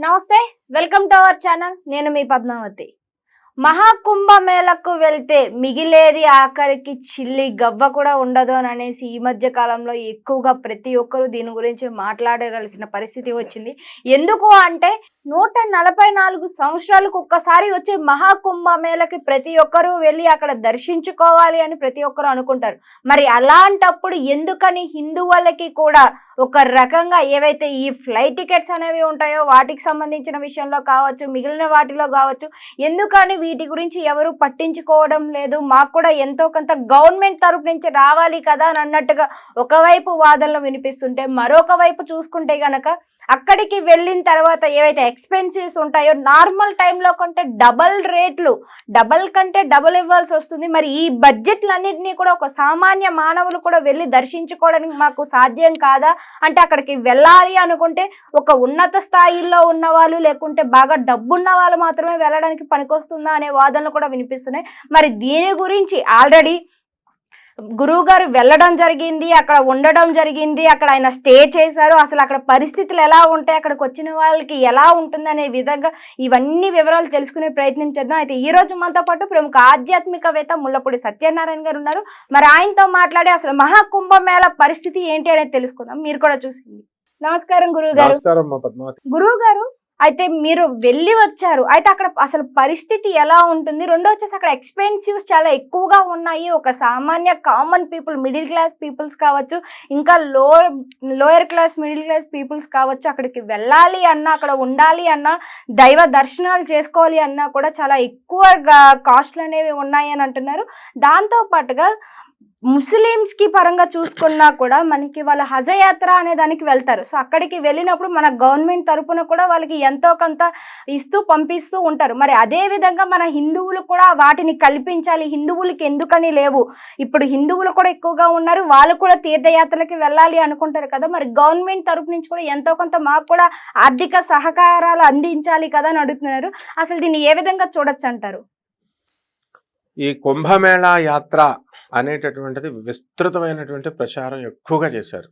నమస్తే welcome to our channel. నేను మీ పద్మావతి. మహాకుంభ మేళకు వెళ్తే మిగిలేది ఆఖరికి చిల్లి గవ్వ కూడా ఉండదు అని అనేసి ఈ మధ్య కాలంలో ఎక్కువగా ప్రతి ఒక్కరూ దీని గురించి మాట్లాడగలిసిన పరిస్థితి వచ్చింది. ఎందుకు అంటే నూట నలభై నాలుగు సంవత్సరాలకు ఒక్కసారి వచ్చే మహాకుంభమేళకి ప్రతి ఒక్కరూ వెళ్ళి అక్కడ దర్శించుకోవాలి అని ప్రతి ఒక్కరూ అనుకుంటారు. మరి అలాంటప్పుడు ఎందుకని హిందువులకి కూడా ఒక రకంగా ఏవైతే ఈ ఫ్లైట్ టికెట్స్ అనేవి ఉంటాయో వాటికి సంబంధించిన విషయంలో కావచ్చు మిగిలిన వాటిలో కావచ్చు ఎందుకని వీటి గురించి ఎవరు పట్టించుకోవడం లేదు. మాకు కూడా ఎంతో కొంత గవర్నమెంట్ తరపు నుంచి రావాలి కదా అని అన్నట్టుగా ఒకవైపు వాదనలు వినిపిస్తుంటే మరొక వైపు చూసుకుంటే గనక అక్కడికి వెళ్ళిన తర్వాత ఏవైతే ఎక్స్పెన్సెస్ ఉంటాయో నార్మల్ టైంలో కంటే డబల్ రేట్లు డబల్ కంటే డబల్ ఇవ్వాల్సి వస్తుంది. మరి ఈ బడ్జెట్లన్నింటినీ కూడా ఒక సామాన్య మానవులు కూడా వెళ్ళి దర్శించుకోవడానికి మాకు సాధ్యం కాదా? అంటే అక్కడికి వెళ్ళాలి అనుకుంటే ఒక ఉన్నత స్థాయిలో ఉన్న వాళ్ళు లేకుంటే బాగా డబ్బున్న వాళ్ళు మాత్రమే వెళ్ళడానికి పనికొస్తుందా అనే వాదనలు కూడా వినిపిస్తున్నాయి. మరి దీని గురించి ఆల్రెడీ గురువు గారు వెళ్ళడం జరిగింది అక్కడ ఉండడం జరిగింది అక్కడ ఆయన స్టే చేశారు. అసలు అక్కడ పరిస్థితులు ఎలా ఉంటాయి అక్కడికి వచ్చిన వాళ్ళకి ఎలా ఉంటుంది అనే విధంగా ఇవన్నీ వివరాలు తెలుసుకునే ప్రయత్నం చేద్దాం. అయితే ఈ రోజు మనతో పాటు ప్రముఖ ఆధ్యాత్మికవేత్త ముల్లపూడి సత్యనారాయణ గారు ఉన్నారు. మరి ఆయనతో మాట్లాడి అసలు మహాకుంభమేళ పరిస్థితి ఏంటి అనేది తెలుసుకుందాం. మీరు కూడా చూసింది. నమస్కారం గురువు గారు గురువు గారు అయితే మీరు వెళ్ళి వచ్చారు. అయితే అక్కడ అసలు పరిస్థితి ఎలా ఉంటుంది? రెండో వచ్చేసి అక్కడ ఎక్స్పెన్సివ్స్ చాలా ఎక్కువగా ఉన్నాయి. ఒక సామాన్య common people middle class peoples కావచ్చు ఇంకా lower lower class middle class peoples కావచ్చు అక్కడికి వెళ్ళాలి అన్నా అక్కడ ఉండాలి అన్నా దైవ దర్శనాలు చేసుకోవాలి అన్నా కూడా చాలా ఎక్కువగా కాస్ట్లు అనేవి ఉన్నాయి అని అంటున్నారు. దాంతో పాటుగా ముస్లిమ్స్కి పరంగా చూసుకున్నా కూడా మనకి వాళ్ళ హజయాత్ర అనే దానికి వెళ్తారు. సో అక్కడికి వెళ్ళినప్పుడు మన గవర్నమెంట్ తరపున కూడా వాళ్ళకి ఎంతో కొంత ఇస్తూ పంపిస్తూ ఉంటారు. మరి అదే విధంగా మన హిందువులు కూడా వాటిని కల్పించాలి. హిందువులకి ఎందుకని లేవు? ఇప్పుడు హిందువులు కూడా ఎక్కువగా ఉన్నారు. వాళ్ళు కూడా తీర్థయాత్రలకి వెళ్ళాలి అనుకుంటారు కదా! మరి గవర్నమెంట్ తరపు నుంచి కూడా ఎంతో కొంత మాకు కూడా ఆర్థిక సహకారాలు అందించాలి కదా! అని అడుగుతున్నారు. అసలు దీన్ని ఏ విధంగా చూడొచ్చు అంటారు? ఈ కుంభమేళా యాత్ర అనేటటువంటిది విస్తృతమైనటువంటి ప్రచారం ఎక్కువగా చేశారు.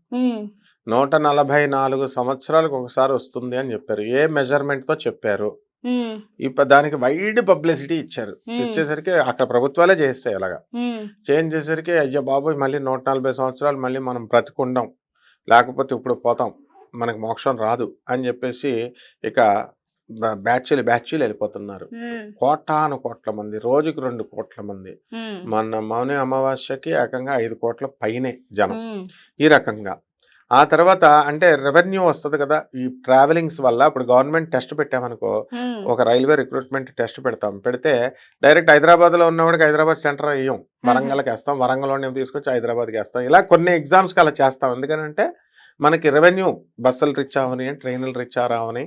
నూట నలభై నాలుగు సంవత్సరాలకు ఒకసారి వస్తుంది అని చెప్పారు. ఏ మెజర్మెంట్తో చెప్పారు ఇప్పుడు దానికి వైడ్ పబ్లిసిటీ ఇచ్చారు. ఇచ్చేసరికి అక్కడ ప్రభుత్వాలే చేస్తాయి అలాగా చేంజ్ చేసరికి అయ్యో బాబోయ్! మళ్ళీ నూట నలభై సంవత్సరాలు మళ్ళీ మనం బ్రతికుండం. లేకపోతే ఇప్పుడు పోతాం. మనకు మోక్షం రాదు అని చెప్పేసి ఇక బ్యాచ్లు బ్యాచ్లు వెళ్ళిపోతున్నారు. కోటాను కోట్ల మంది రోజుకి రెండు కోట్ల మంది. మొన్న మౌని అమావాస్యకి ఏకంగా ఐదు కోట్ల పైనే జనం. ఈ రకంగా. ఆ తర్వాత అంటే రెవెన్యూ వస్తుంది కదా ఈ ట్రావెలింగ్స్ వల్ల ఇప్పుడు గవర్నమెంట్ టెస్ట్ పెట్టామనుకో ఒక రైల్వే రిక్రూట్మెంట్ టెస్ట్ పెడతాం. పెడితే డైరెక్ట్ హైదరాబాద్లో ఉన్నవాడికి హైదరాబాద్ సెంటర్ వేయం వరంగల్కి వేస్తాం. వరంగల్లోనే తీసుకొచ్చి హైదరాబాద్కి వేస్తాం. ఇలా కొన్ని ఎగ్జామ్స్కి అలా చేస్తాం. ఎందుకంటే మనకి రెవెన్యూ బస్సులు రిచ్ అవని ట్రైన్లు రిచ్ రావని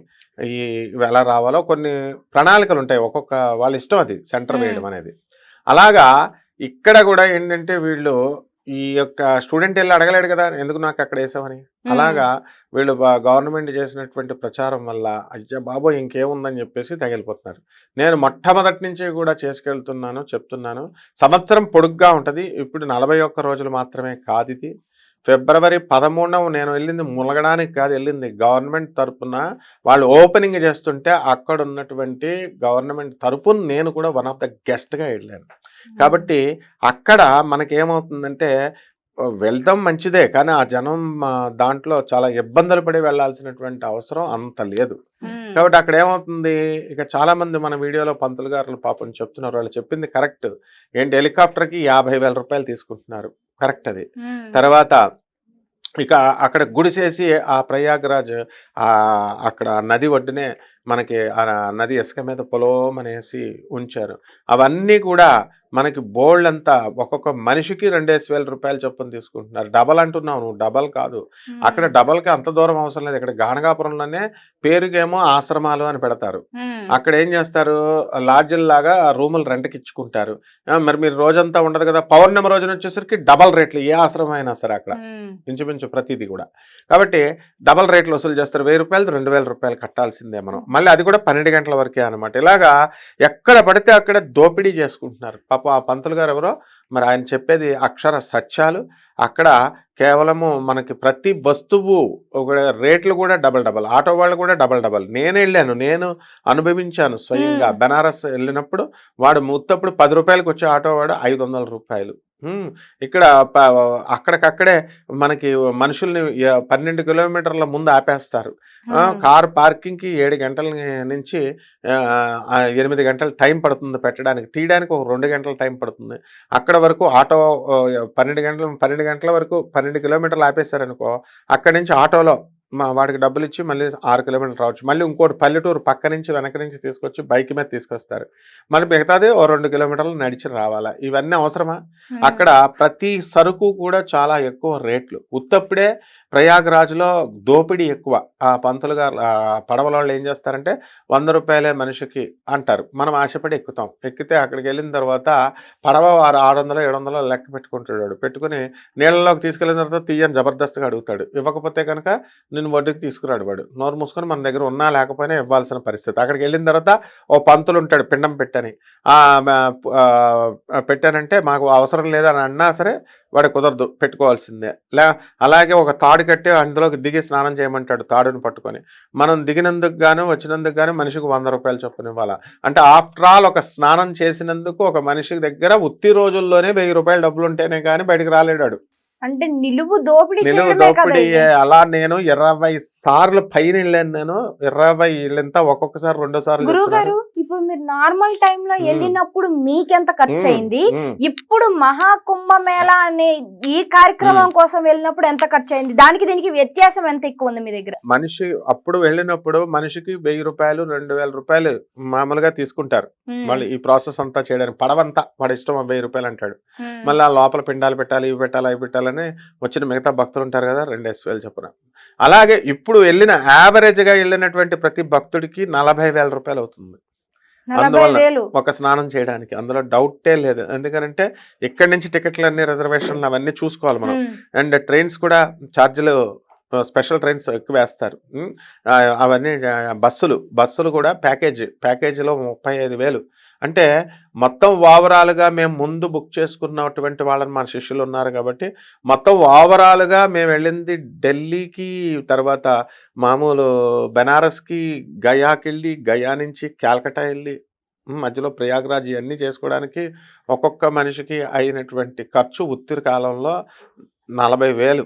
ఈ ఇవి ఎలా రావాలో కొన్ని ప్రణాళికలు ఉంటాయి. ఒక్కొక్క వాళ్ళ ఇష్టం అది సెంటర్. వేయడం అనేది. అలాగా ఇక్కడ కూడా ఏంటంటే వీళ్ళు ఈ యొక్క స్టూడెంట్ వెళ్ళి అడగలేడు కదా ఎందుకు నాకు అక్కడ వేసామని అలాగా వీళ్ళు గవర్నమెంట్ చేసినటువంటి ప్రచారం వల్ల అయ్యా బాబోయ్! ఇంకేముందని చెప్పేసి తగిలిపోతున్నారు. నేను మొట్టమొదటి నుంచి కూడా చేసుకెళ్తున్నాను చెప్తున్నాను. సంవత్సరం పొడుగ్గా ఉంటుంది. ఇప్పుడు నలభై ఒక్క రోజులు మాత్రమే కాదు ఇది. ఫిబ్రవరి పదమూడవ నేను వెళ్ళింది ములగడానికి కాదు వెళ్ళింది గవర్నమెంట్ తరపున. వాళ్ళు ఓపెనింగ్ చేస్తుంటే అక్కడ ఉన్నటువంటి గవర్నమెంట్ తరపున నేను కూడా వన్ ఆఫ్ ద గెస్ట్గా వెళ్ళాను. కాబట్టి అక్కడ మనకేమవుతుందంటే వెళ్దాం మంచిదే కానీ ఆ జనం దాంట్లో చాలా ఇబ్బందులు పడి వెళ్ళాల్సినటువంటి అవసరం అంత లేదు. కాబట్టి అక్కడ ఏమవుతుంది ఇక చాలా మంది మన వీడియోలో పంతులు గారు పాపం చెప్తున్నారు వాళ్ళు చెప్పింది కరెక్ట్. ఏంటి హెలికాప్టర్కి యాభై వేల రూపాయలు తీసుకుంటున్నారు. కరెక్ట్ అది. తర్వాత ఇక అక్కడ గుడిసేసి ఆ ప్రయాగ్రాజ్ ఆ అక్కడ నది ఒడ్డునే మనకి ఆ నది ఇసుక మీద పొలోమనేసి ఉంచారు. అవన్నీ కూడా మనకి బోల్డ్ అంతా ఒక్కొక్క మనిషికి రెండేసి వేల రూపాయలు చొప్పున తీసుకుంటున్నారు. డబల్ అంటున్నావు నువ్వు. డబల్ కాదు. అక్కడ డబల్కి అంత దూరం అవసరం లేదు. ఇక్కడ గానగాపురంలోనే పేరుకేమో ఆశ్రమాలు అని పెడతారు. అక్కడ ఏం చేస్తారు? లాడ్జిల్ లాగా రూములు రెంట్కి ఇచ్చుకుంటారు. మరి మీరు రోజంతా ఉండదు కదా. పౌర్ణమి రోజున వచ్చేసరికి డబల్ రేట్లు ఏ ఆశ్రమం అయినా సరే అక్కడ. ఇంచుమించు ప్రతిదీ కూడా. కాబట్టి డబల్ రేట్లు వసూలు చేస్తారు. వెయ్యి రూపాయలు రెండు వేల రూపాయలు కట్టాల్సిందే మనం. మళ్ళీ అది కూడా పన్నెండు గంటల వరకే అనమాట ఇలాగా ఎక్కడ పడితే అక్కడ దోపిడీ చేసుకుంటున్నారు. పాప ఆ పంతులు గారు ఎవరో మరి ఆయన చెప్పేది అక్షర సత్యాలు. అక్కడ కేవలము మనకి ప్రతి వస్తువు ఒక రేట్లు కూడా డబల్ డబల్ ఆటో వాళ్ళు కూడా డబల్ డబల్. నేను వెళ్ళాను నేను అనుభవించాను స్వయంగా. బనారస్ వెళ్ళినప్పుడు వాడు ముత్తప్పుడు పది రూపాయలకు వచ్చే ఆటో వాడు ఐదు వందల రూపాయలు. ఇక్కడ అక్కడికక్కడే మనకి మనుషుల్ని పన్నెండు కిలోమీటర్ల ముందు ఆపేస్తారు. కార్ పార్కింగ్కి ఏడు గంటల నుంచి ఎనిమిది గంటల టైం పడుతుంది పెట్టడానికి. తీయడానికి ఒక రెండు గంటల టైం పడుతుంది. అక్కడ వరకు ఆటో పన్నెండు గంటల పన్నెండు గంటల వరకు పన్నెండు కిలోమీటర్లు ఆపేశారనుకో అక్కడి నుంచి ఆటోలో మా వాడికి డబ్బులు ఇచ్చి మళ్ళీ ఆరు కిలోమీటర్లు రావచ్చు. మళ్ళీ ఇంకోటి పల్లెటూరు పక్క నుంచి వెనక నుంచి తీసుకొచ్చి బైక్ మీద తీసుకొస్తారు. మళ్ళీ మిగతాది ఓ రెండు కిలోమీటర్లు నడిచి రావాలా? ఇవన్నీ అవసరమా? అక్కడ ప్రతి సరుకు కూడా చాలా ఎక్కువ రేట్లు. ఉత్తప్పుడే ప్రయాగ్రాజ్లో దోపిడీ ఎక్కువ. ఆ పంతులు గారు పడవల వాళ్ళు ఏం చేస్తారంటే వంద రూపాయలే మనిషికి అంటారు. మనం ఆశపడి ఎక్కుతాం. ఎక్కితే అక్కడికి వెళ్ళిన తర్వాత పడవ ఆరు ఆరు వందలు ఏడు వందలు లెక్క పెట్టుకుంటాడు పెట్టుకుని నీళ్ళలోకి తీసుకెళ్ళిన తర్వాత తీయని జబర్దస్త్గా అడుగుతాడు. ఇవ్వకపోతే కనుక నేను వడ్డీకి తీసుకురాడు వాడు. నోరు మూసుకొని మన దగ్గర ఉన్నా లేకపోయినా ఇవ్వాల్సిన పరిస్థితి. అక్కడికి వెళ్ళిన తర్వాత ఓ పంతులు ఉంటాడు పిండం పెట్టని. పెట్టానంటే మాకు అవసరం లేదని అన్నా సరే వాడు కుదరదు పెట్టుకోవాల్సిందే. లే అలాగే ఒక తాడు కట్టి అందులోకి దిగి స్నానం చేయమంటాడు తాడుని పట్టుకొని. మనం దిగినందుకు గాను వచ్చినందుకు గాను మనిషికి వంద రూపాయలు చొప్పున ఇవ్వాలా అంటే ఆఫ్టర్ ఆల్ ఒక స్నానం చేసినందుకు ఒక మనిషి దగ్గర ఉత్తి రోజుల్లోనే వెయ్యి రూపాయలు డబ్బులు ఉంటేనే కానీ బయటికి రాలేడాడు. అంటే నిలువు దోపిడీ నిలువు దోపిడీ. అలా నేను ఇరవై సార్లు పైన వెళ్ళాను నేను. ఇరవై ఇళ్ళంతా ఒక్కొక్కసారి రెండో మీరు నార్మల్ టైంలో. వెళ్ళినప్పుడు మీకెంత ఖర్చు. అయింది. ఇప్పుడు మహాకుంభమేళ అనే ఈ కార్యక్రమం కోసం వెళ్ళినప్పుడు ఎంత ఖర్చు అయింది దానికి దీనికి వ్యత్యాసం ఎంత ఎక్కువ ఉంది మీ దగ్గర మనిషి అప్పుడు వెళ్ళినప్పుడు మనిషికి వెయ్యి రూపాయలు రెండు వేల రూపాయలు మామూలుగా తీసుకుంటారు. మళ్ళీ ఈ ప్రాసెస్ అంతా చేయడానికి పడవంతా వాడి ఇష్టం వెయ్యి రూపాయలు అంటాడు. మళ్ళీ ఆ లోపల పిండాలు పెట్టాలి ఇవి పెట్టాలి అవి పెట్టాలని వచ్చిన మిగతా భక్తులు ఉంటారు కదా రెండు వేలు చొప్పున అలాగే ఇప్పుడు వెళ్ళిన యావరేజ్గా వెళ్ళినటువంటి ప్రతి భక్తుడికి నలభై వేల రూపాయలు అవుతుంది అందువల్ల వేలు. ఒక స్నానం చేయడానికి అందులో డౌటే లేదు. ఎందుకంటే ఇక్కడి నుంచి టికెట్లు అన్ని రిజర్వేషన్లు అవన్నీ చూసుకోవాలి మనం. అండ్ ట్రైన్స్ కూడా ఛార్జీలు స్పెషల్ ట్రైన్స్ ఎక్కువ వేస్తారు. అవన్నీ బస్సులు బస్సులు కూడా ప్యాకేజ్ ప్యాకేజీలో ముప్పై ఐదు వేలు. అంటే మొత్తం ఓవరాల్గా మేము ముందు బుక్ చేసుకున్నటువంటి వాళ్ళని మన శిష్యులు ఉన్నారు కాబట్టి మొత్తం ఓవరాల్గా మేము వెళ్ళింది ఢిల్లీకి తర్వాత మామూలు బెనారస్కి గయాకి వెళ్ళి గయా నుంచి క్యాల్కటా వెళ్ళి మధ్యలో ప్రయాగ్రాజ్ ఇవన్నీ చేసుకోవడానికి ఒక్కొక్క మనిషికి అయినటువంటి ఖర్చు ఉత్తిరి కాలంలో నలభై వేలు.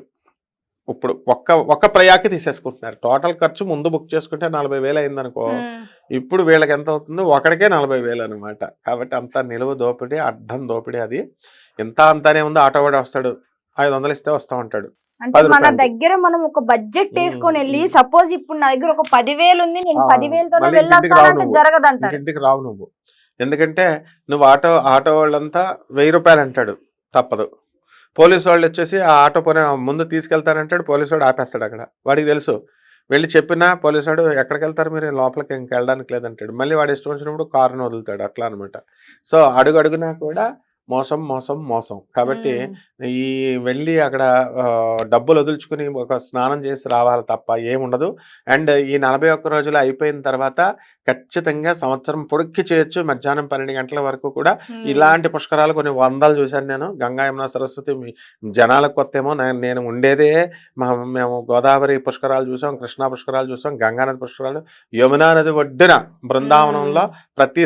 ఇప్పుడు ఒక్క ఒక్క ప్రయాకి తీసేసుకుంటున్నారు. టోటల్ ఖర్చు ముందు బుక్ చేసుకుంటే నలభై వేలు అయిందనుకో. ఇప్పుడు వీళ్ళకి ఎంత అవుతుంది ఒకడికే నలభై వేలు అనమాట కాబట్టి అంతా నిలువ దోపిడీ అడ్డం దోపిడీ అది. ఎంత అంతానే ఉంది ఆటో వాడు వస్తాడు. ఐదు వందలు ఇస్తే వస్తా ఉంటాడు. అంటే మన. దగ్గర మనం ఒక బడ్జెట్. వేసుకొని వెళ్ళి. సపోజ్ ఇప్పుడు నా దగ్గర ఒక పదివేలు ఉంది నేను పదివేలతో ఇంటికి రావు నువ్వు. ఎందుకంటే నువ్వు ఆటో ఆటో వాళ్ళంతా వెయ్యి రూపాయలు అంటాడు. తప్పదు. పోలీసు వాళ్ళు వచ్చేసి ఆ ఆటో పోనీ ముందు తీసుకెళ్తానంటాడు పోలీసు వాడు ఆపేస్తాడు అక్కడ. వాడికి తెలుసు. వెళ్ళి చెప్పినా పోలీసు వాడు ఎక్కడికి వెళ్తారు మీరు? లోపలికి ఇంక వెళ్ళడానికి లేదంటాడు. మళ్ళీ వాడు ఇష్టం వచ్చినప్పుడు కారును వదులుతాడు. అట్లా అనమాట సో అడుగు అడుగునా కూడా మోసం మోసం మోసం. కాబట్టి. ఈ వెళ్ళి అక్కడ డబ్బులు వదులుచుకుని ఒక స్నానం చేసి రావాలి తప్ప ఏముండదు అండ్ ఈ నలభై ఒక్క రోజులు అయిపోయిన తర్వాత ఖచ్చితంగా సంవత్సరం పొడుక్కి చేయొచ్చు. మధ్యాహ్నం పన్నెండు గంటల వరకు కూడా. ఇలాంటి పుష్కరాలు కొన్ని వందలు చూశాను నేను. గంగా యమున సరస్వతి జనాలకు కొత్త ఏమో నేను ఉండేదే మేము గోదావరి పుష్కరాలు చూసాం కృష్ణా పుష్కరాలు చూసాం గంగానది పుష్కరాలు యమునా నది ఒడ్డున బృందావనంలో ప్రతి